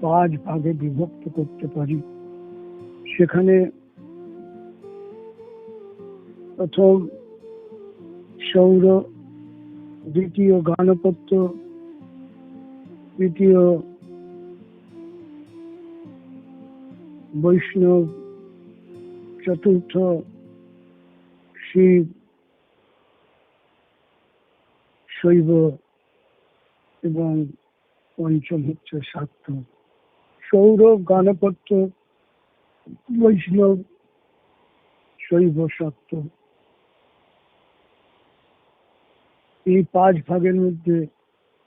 পাঁচ ভাগে বিভক্ত করতে পারি। সেখানে প্রথম সৌর, দ্বিতীয় গানপত্য, তৃতীয় বৈষ্ণব, চতুর্থ শিব, শৈব এবং পঞ্চম হচ্ছে শাক্ত সৌরভ গানপত্য বৈষ্ণব শৈব শাক্ত এই পাঁচ ভাগের মধ্যে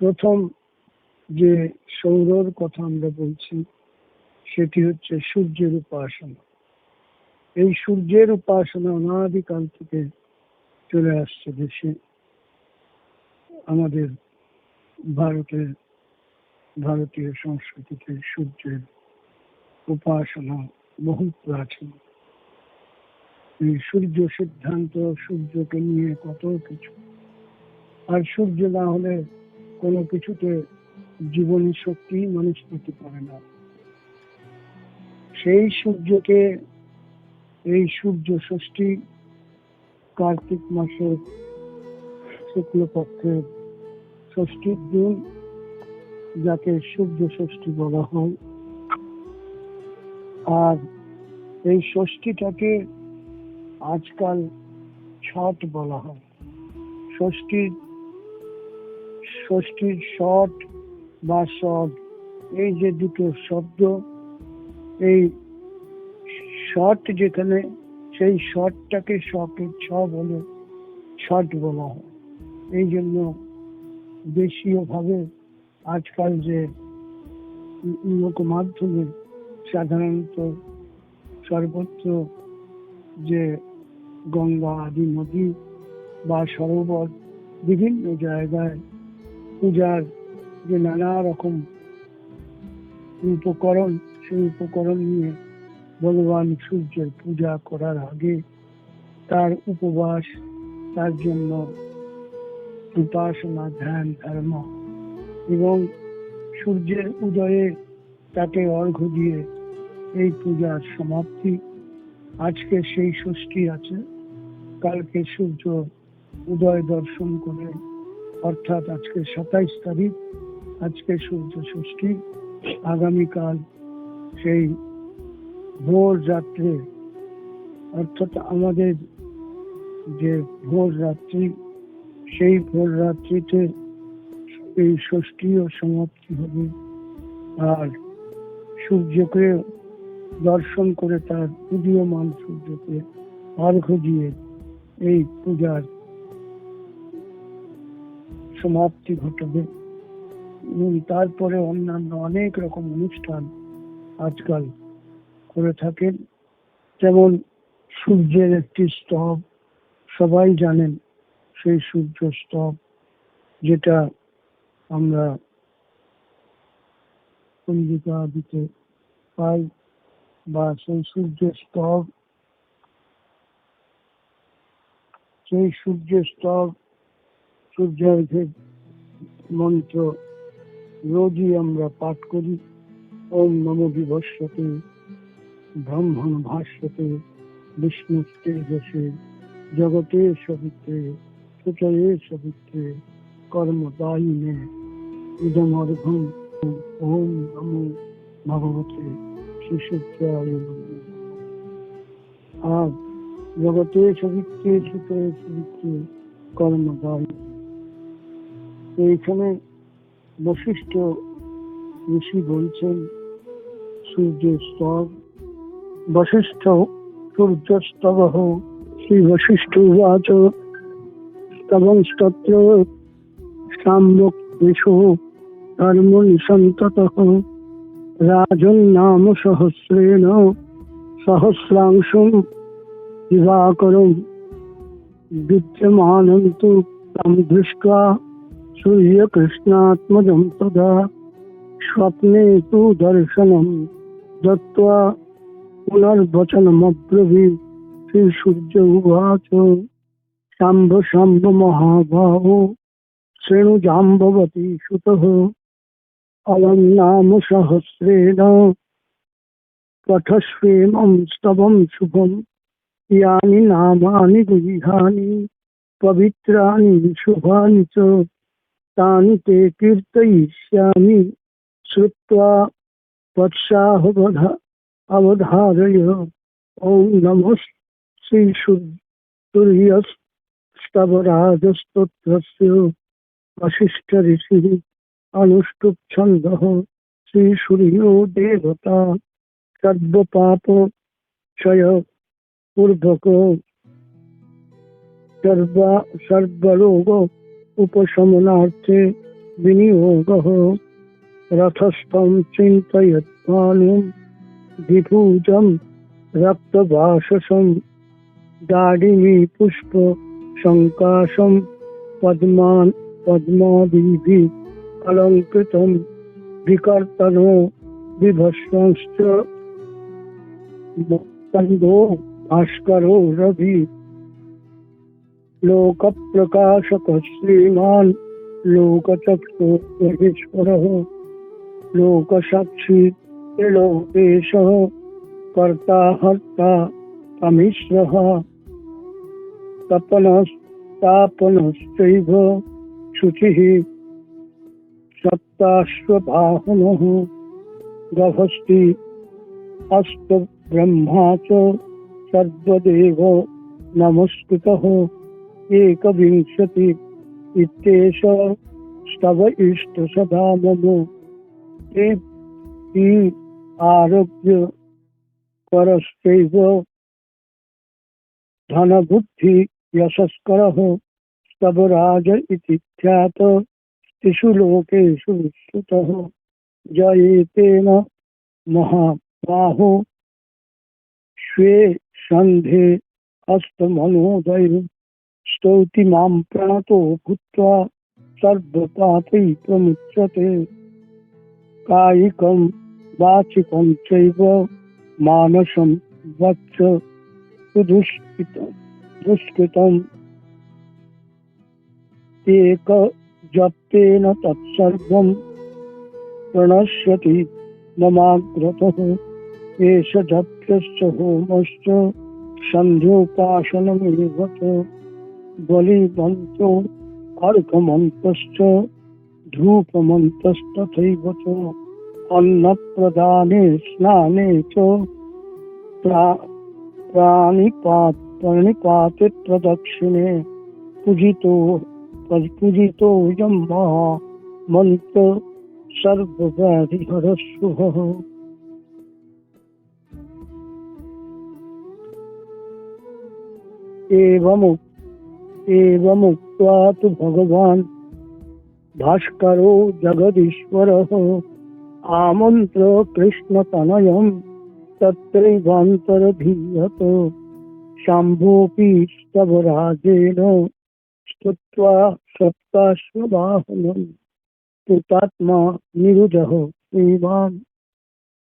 প্রথম যে সৌরর কথা আমরা বলছি, সেটি হচ্ছে সূর্যের উপাসনা। এই সূর্যের উপাসনা অনাদিকাল থেকে চলে আসছে দেশে, আমাদের ভারতের ভারতীয় সংস্কৃতিতে সূর্যের উপাসনা বহু প্রাচীন। এই সূর্য সিদ্ধান্ত সূর্যকে নিয়ে কত কিছু। আর সূর্য না হলে কোনো কিছুতে জীবনী শক্তি মানুষ পেতে পারে না। সেই সূর্যকে, এই সূর্য ষষ্ঠী কার্তিক মাসের শুক্লপক্ষের ষষ্ঠীর দিন যাকে সূর্য ষষ্ঠী বলা হয়। আর এই ষষ্ঠীটাকে আজকাল ছট বলা হয়। ষষ্ঠীর ষষ্ঠীর শট বা শট এই যে দুটো শব্দ, এই শট যেখানে, সেই শটটাকে শকের ছ বলে শট বলা হয়। এই জন্য দেশীয় ভাবে আজকাল যে লোক মাধ্যমে সাধারণত সর্বত্র যে গঙ্গা আদি নদী বা সরোবর বিভিন্ন জায়গায় পূজার যে নানা রকম উপকরণ, সেই উপকরণ নিয়ে ভগবান সূর্যের পূজা করার আগে তার উপবাস, তার জন্য উপাসনা, ধ্যান, ধর্ম এবং সূর্যের উদয়ে তাকে অর্ঘ্য দিয়ে এই পূজার সমাপ্তি। আজকে সেই ষষ্ঠী আছে। কালকে সূর্য উদয় দর্শন করে, অর্থাৎ আজকে সাতাইশ তারিখ, আজকে সূর্য ষষ্ঠী। আগামীকাল সেই ভোর রাত্রে, অর্থাৎ আমাদের যে ভোর রাত্রি, সেই ভোর রাত্রিতে এই ষষ্ঠী ও সমাপ্তি হবে। আর সূর্যকে দর্শন করে তার উদীয়মান সূর্যকে অর্ঘ্য দিয়ে এই পূজার সমাপ্তি ঘটবে। এবং তারপরে অন্যান্য অনেক রকম অনুষ্ঠান আজকাল করে থাকেন। যেমন সূর্যের একটি স্তব, সবাই জানেন সেই সূর্য স্তব, যেটা আমরা পঞ্জিকা দিতে পাই বা সেই সূর্যের স্তব, সেই সূর্যের স্তব সূর্যার্ঘের মন্ত্র রোজই আমরা পাঠ করি। ওম নম বিভস্যতে ব্রাহ্মণ ভাষ্যতে, বিষ্ণু তেজসে জগতে সবিত্রে সুচয়ে সবিত্রে ইদমর্ঘম ওম নমো ভগবতে শিশুত্রায়। আর জগতে সবিত্রে সুচয়ে সবিত্রে কর্মদায়ী তো এখানে বশিষ্ঠ ঋষি বলছেন সূর্য স্তব বশিষ্ঠ সূর্যস্তব শ্রী বশিষ্ঠ উচ স্তবং স্তত্র সাম্যক এষো কর্মণিসন্ততঃ রাজন্নাম সহস্রেণ, সহস্রাংশম দিবাকরম। বিদ্যমানম তু তম দৃষ্টা সূর্যকৃষ্ণাত্মজম তদা স্বপ্নে তু দর্শনম দত্ত্বা পুনর্বচনমব্রবীত শ্রীসূর্য উবাচ। শাম্ব সাম্ভ মহাভাব শ্রেণুজাম্ভবতী সুত अलं नाम सहस्रेण पठस्वेमं स्तवं शुभं यानि नामानि गुह्यानि पवित्राणि शुभानि च तानि ते कीर्तयिष्यामि श्रुत्वा वत्साहवधा अवधारय ॐ नमः श्रीसूर्यस्तवराजस्तोत्रस्य वसिष्ठऋषिः অনুষ্ঠুপ ছন্দ শ্রী সূর্য দেবতা সর্বপাপ ক্ষয় পূর্বক সর্বরোগ উপশমনার্থে বিনিয়োগ রথস্থম চিন্তয়ৎমানুম দ্বিভুজম রক্তবাসম দাড়িমি পুষ্প সংকাশম পদ্মান পদ্মাদিভি অলঙ্কৃতম বিকর্তনো বিভস্বংশ্চ মুক্তন্দো ভাস্কর রবি লোকপ্রকাশক শ্রীমান লোকচক্ষুরেশ্বর লোকসাক্ষী ত্রিলোকেশ কর্তা হর্তা তমিশ্র তপনস্তাপনশ্চৈব শুচি सप्ताश्वबाहुनः गभस्ति। अस्तु ब्रह्मा च नमस्कृतः। एकविंशति इत्येष स्तव मम। ते आरभ्य परस्यैव धनबुद्धि यशस्करः स्तवराज इति ख्यातः। त्रिषु लोकेषु श्रुतः जयेतेन महाबाहो। स्वे सन्धे हस्तमनोदय स्तौति माँ प्रणतो भूत्वा सर्वपापै प्रमुच्यते कायिकं वाचिकं चैव मानसं वच्च सुदुष्कृतं दुष्कृतम् एक जप्तेन तत्सर्वं प्रणश्यति ममाग्रतः। एष जप्यश्च होमश्च सन्ध्योपासनमेव च बलिमन्त्रो अर्घमन्तश्च धूपमन्तस्तथैव च अन्नप्रदाने स्नाने च प्रा- प्राणिपात प्रणिपाते प्रदक्षिणे पूजितो पूजितोऽयं महा मन्त्र सर्वव्याधिहरस्वः एवमुक् एवमुक्त्वा तु भगवान् भास्करो जगदीश्वरः आमन्त्र कृष्णतनयं तत्रैवान्तरधीयत शाम्भोऽपि स्तवराजेन स्तुत्वा सप्ताश्ववाहनं पुतात्मा निरुजः श्रीमान्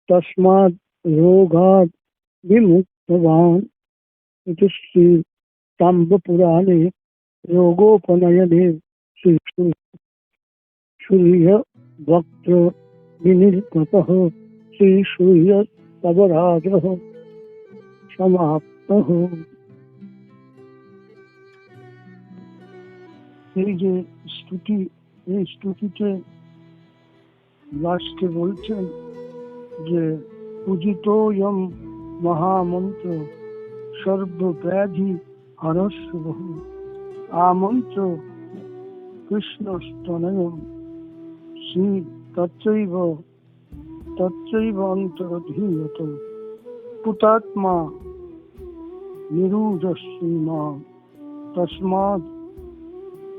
तस्मात् रोगात् विमुक्तवान् इति श्री साम्बपुराणे योगोपनयने श्री सूर्य वक्त्र এই যে স্তুতি, এই স্তুতিতে লাস্টে বলছেন যে পূজিত মহামন্ত্র, সর্বব্যাধি হরস্ব আমন্ত্র কৃষ্ণস্তনয় শ্রী তচ্চৈব তচ্চৈব অন্তরধীয়ত পুতাত্মা নিরুজস্মা তস্মাৎ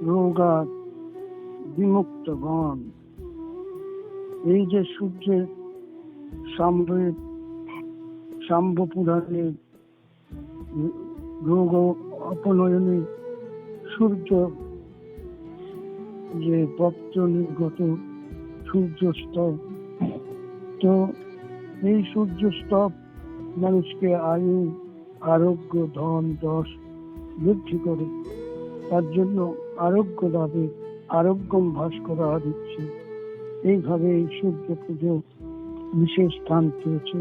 রোগাৎ বিমুক্তবান এই যে সূর্যের সাম্বের সাম্ব পুরাণে রোগ অপনয়নে সূর্য যে ভক্ত নির্গত সূর্যস্তব, তো এই সূর্যস্তব মানুষকে আয়ু, আরোগ্য, ধন, যশ বৃদ্ধি করে। তার জন্য আরোগ্য লাভে, আরোগ্যম ভাস্কর দিচ্ছে এইভাবে এই সূর্য পুজো বিশেষ স্থান পেয়েছে।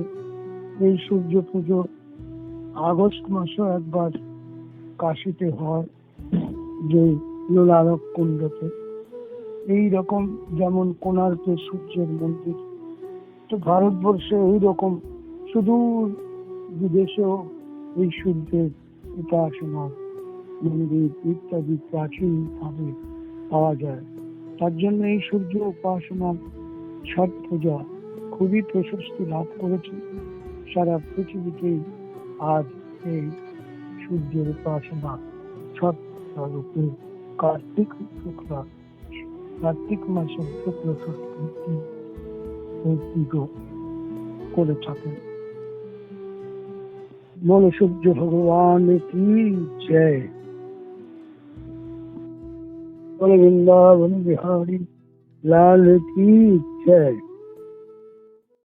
এই সূর্য পুজো আগস্ট মাসে একবার কাশিতে হয় যে লোলারক কুণ্ডতে। এই রকম যেমন কোণার্কে সূর্যের মন্দির, তো ভারতবর্ষে এই রকম শুধু বিদেশেও এই সূর্যের উপাসনা মন্দির ইত্যাদি প্রাচীন ভাবে পাওয়া যায়। তার জন্য এই সূর্য উপাসনা, ছট পূজা খুবই প্রশস্তি লাভ করেছে। সারা পৃথিবীতেই আজ এই সূর্যের উপাসনা ছট রূপে কার্তিক শুক্লা, কার্তিক মাসের শুক্ল ষষ্ঠী করে থাকে। বলে সূর্য ভগবান কি জয়? বলে বৃন্দাবন বিহারী লাল কি জয়